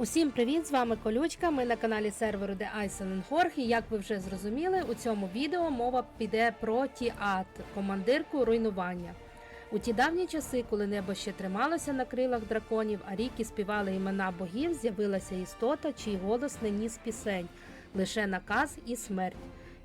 Усім привіт! З вами Колючка. Ми на каналі серверу The Iceland Хорг. І як ви вже зрозуміли, у цьому відео мова піде про Тіат, командирку руйнування. У ті давні часи, коли небо ще трималося на крилах драконів, а ріки співали імена богів, з'явилася істота, чий голос не ніс пісень, лише наказ і смерть.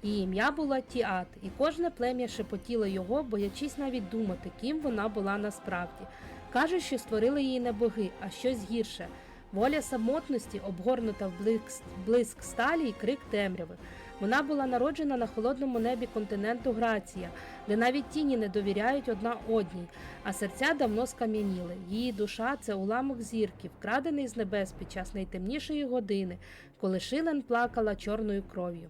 Її ім'я було Тіат, і кожне плем'я шепотіло його, боячись навіть думати, ким вона була насправді. Кажуть, що створили її не боги, а щось гірше. Воля самотності, обгорнута в блиск, блиск сталі і крик темряви. Вона була народжена на холодному небі континенту Грація, де навіть тіні не довіряють одна одній, а серця давно скам'яніли. Її душа це уламок зірки, вкрадений з небес під час найтемнішої години, коли Шилен плакала чорною кров'ю.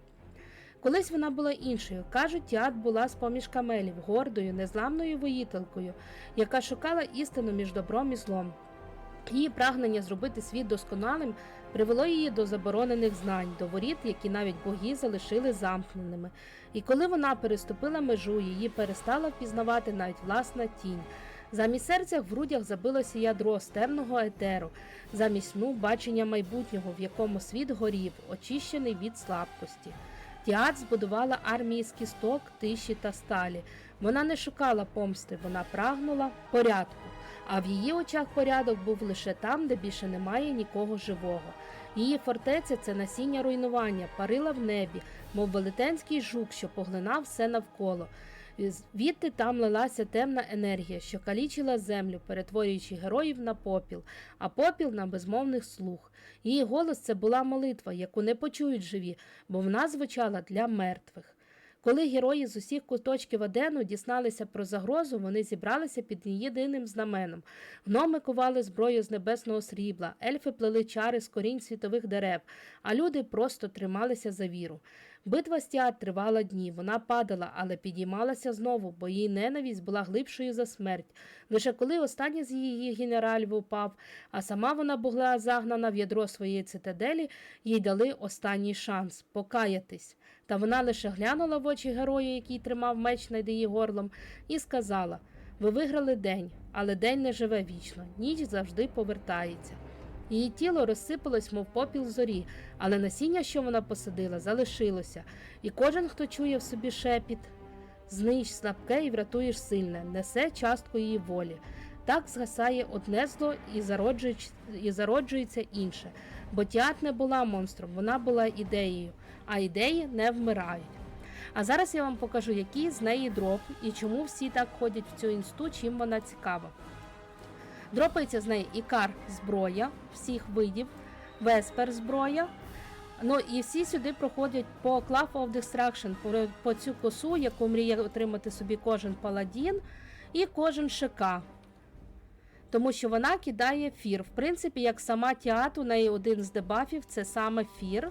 Колись вона була іншою. Кажуть, Тіат була з поміж камелів, гордою, незламною воїтелкою, яка шукала істину між добром і злом. Її прагнення зробити світ досконалим привело її до заборонених знань, до воріт, які навіть боги залишили замкненими. І коли вона переступила межу, її перестала впізнавати навіть власна тінь. Замість серця в грудях забилося ядро стерного етеру, замість сну бачення майбутнього, в якому світ горів, очищений від слабкості. Тіат збудувала армії з кісток, тиші та сталі. Вона не шукала помсти, вона прагнула порядку. А в її очах порядок був лише там, де більше немає нікого живого. Її фортеця це насіння руйнування, парила в небі, мов велетенський жук, що поглинав все навколо. Відти там лилася темна енергія, що калічила землю, перетворюючи героїв на попіл, а попіл на безмовних слух. Її голос це була молитва, яку не почують живі, бо вона звучала для мертвих. Коли герої з усіх куточків Адену дізналися про загрозу, вони зібралися під єдиним знаменом. Гноми кували зброю з небесного срібла, ельфи плели чари з корінь світових дерев, а люди просто трималися за віру. Битва з тривала дні, вона падала, але підіймалася знову, бо її ненависть була глибшою за смерть. Лише коли останній з її генералів упав, а сама вона була загнана в ядро своєї цитаделі, їй дали останній шанс покаятись. Та вона лише глянула в очі герою, який тримав меч над її горлом, і сказала: Ви виграли день, але день не живе вічно, ніч завжди повертається. Її тіло розсипалось, мов попіл зорі, але насіння, що вона посадила, залишилося, і кожен, хто чує в собі шепіт, знищ слабке і врятуєш сильне, несе частку її волі. Так згасає одне зло і зароджується, і зароджується інше. Бо Тіат не була монстром, вона була ідеєю, а ідеї не вмирають. А зараз я вам покажу, який з неї дроп і чому всі так ходять в цю інсту, чим вона цікава. Дропається з неї ікар зброя всіх видів, веспер зброя. Ну і всі сюди проходять по Clav of Destruction, по, по цю косу, яку мріє отримати собі кожен паладін і кожен ШК. Тому що вона кидає фір. В принципі, як сама Тіат, у неї один з дебафів це саме фір.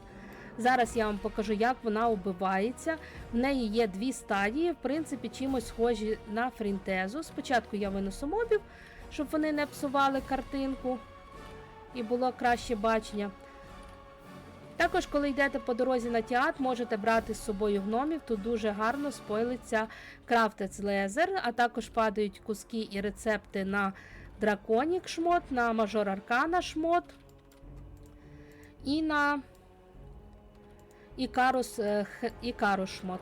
Зараз я вам покажу, як вона убивається. В неї є дві стадії, в принципі, чимось схожі на фрінтезу. Спочатку я винесу мобів, щоб вони не псували картинку і було краще бачення. Також, коли йдете по дорозі на театр, можете брати з собою гномів. Тут дуже гарно спойлиться крафтець лезер, а також падають куски і рецепти на драконік шмот, на мажор аркана шмот і на Ікарус, е, Ікарус шмот.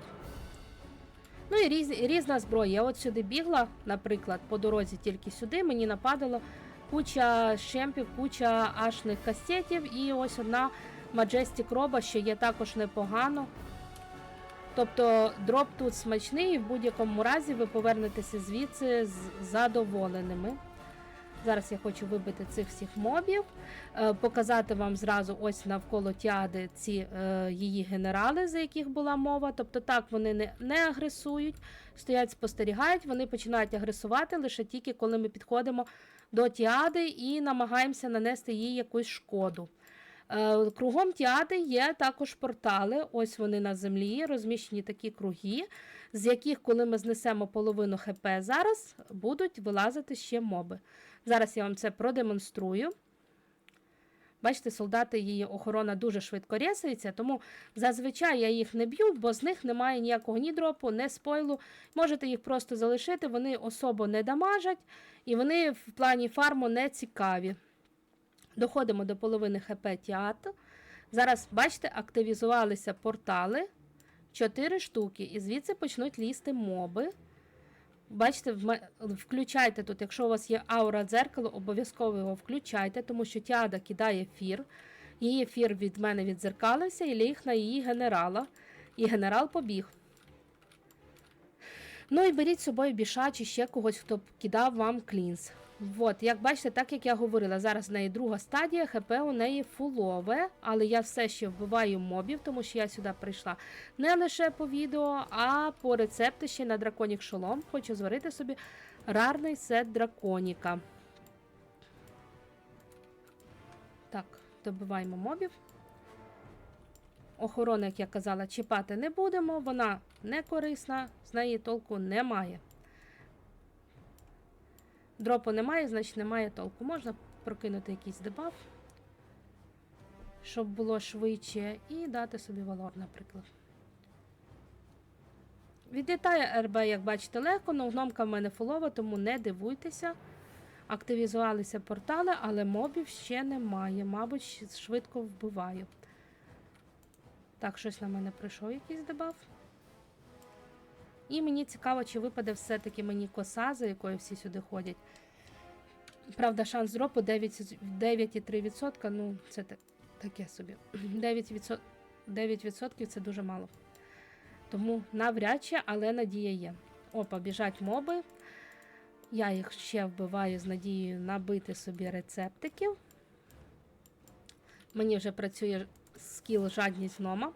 Ну і різ, різна зброя. Я от сюди бігла, наприклад, по дорозі тільки сюди, мені нападало куча щемпів, куча ашних кастетів і ось одна Majestic роба, що є також непогано. Тобто дроп тут смачний і в будь-якому разі ви повернетеся звідси з задоволеними. Зараз я хочу вибити цих всіх мобів, е, показати вам зразу ось навколо тяди ці е, її генерали, за яких була мова. Тобто так вони не, не агресують, стоять, спостерігають, вони починають агресувати лише тільки коли ми підходимо до тіади і намагаємося нанести їй якусь шкоду. Е, Кругом тіади є також портали. Ось вони на землі, розміщені такі круги, з яких, коли ми знесемо половину ХП зараз, будуть вилазити ще моби. Зараз я вам це продемонструю. Бачите, солдати її охорона дуже швидко рєсається, тому зазвичай я їх не б'ю, бо з них немає ніякого ні дропу, ні спойлу. Можете їх просто залишити, вони особо не дамажать, і вони в плані фарму не цікаві. Доходимо до половини ХП Тіату. Зараз, бачите, активізувалися портали. 4 штуки. І звідси почнуть лізти моби. Бачите, включайте тут, якщо у вас є аура дзеркало, обов'язково його включайте, тому що Тіада кидає ефір. Її ефір від мене відзеркалився і ліг на її генерала. І генерал побіг. Ну і беріть з собою біша чи ще когось, хто кидав вам клінс. От, як бачите, так як я говорила, зараз в неї друга стадія, ХП у неї фулове, але я все ще вбиваю мобів, тому що я сюди прийшла не лише по відео, а по рецепти ще на драконік шолом. Хочу зварити собі рарний сет драконіка. Так, добиваємо мобів. Охорони, як я казала, чіпати не будемо, вона не корисна, з неї толку немає. Дропу немає, значить немає толку. Можна прокинути якийсь дебаф, щоб було швидше, і дати собі валор, наприклад. Відлітає РБ, як бачите, легко, але гномка в мене фулова, тому не дивуйтеся. Активізувалися портали, але мобів ще немає. Мабуть, швидко вбиваю. Так, щось на мене прийшов якийсь дебаф. І мені цікаво, чи випаде все-таки мені коса, за якою всі сюди ходять. Правда, шанс дропу 9,3%. Ну, це таке собі. 9%, 9% це дуже мало. Тому навряд чи, але надія є. Опа, біжать моби. Я їх ще вбиваю з надією набити собі рецептиків. Мені вже працює скіл жадність гнома.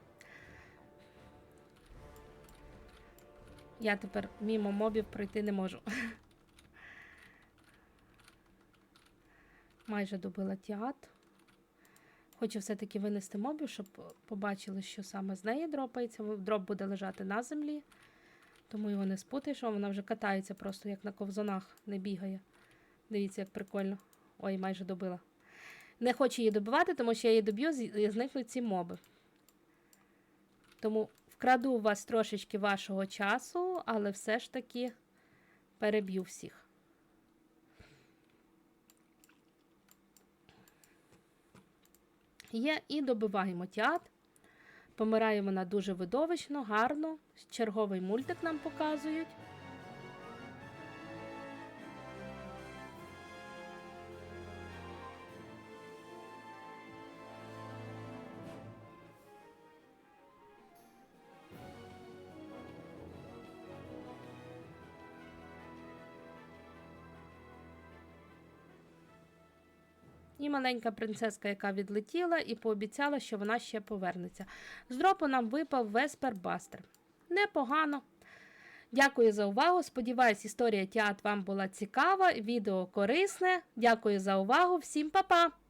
Я тепер мімо мобів пройти не можу. Майже добила тіат. Хочу все-таки винести мобів, щоб побачили, що саме з неї дропається. Дроп буде лежати на землі. Тому його не спутаєш, а вона вже катається просто як на ковзанах, не бігає. Дивіться, як прикольно. Ой, майже добила. Не хочу її добивати, тому що я її доб'ю, зникнуть ці моби. Тому вкраду у вас трошечки вашого часу, але все ж таки переб'ю всіх. Є і добиваємо тіат. Помирає вона дуже видовищно, гарно. Черговий мультик нам показують. І маленька принцеска, яка відлетіла і пообіцяла, що вона ще повернеться. З дропу нам випав Веспер Бастер. Непогано. Дякую за увагу. Сподіваюсь, історія Тіат вам була цікава, відео корисне. Дякую за увагу. Всім па-па!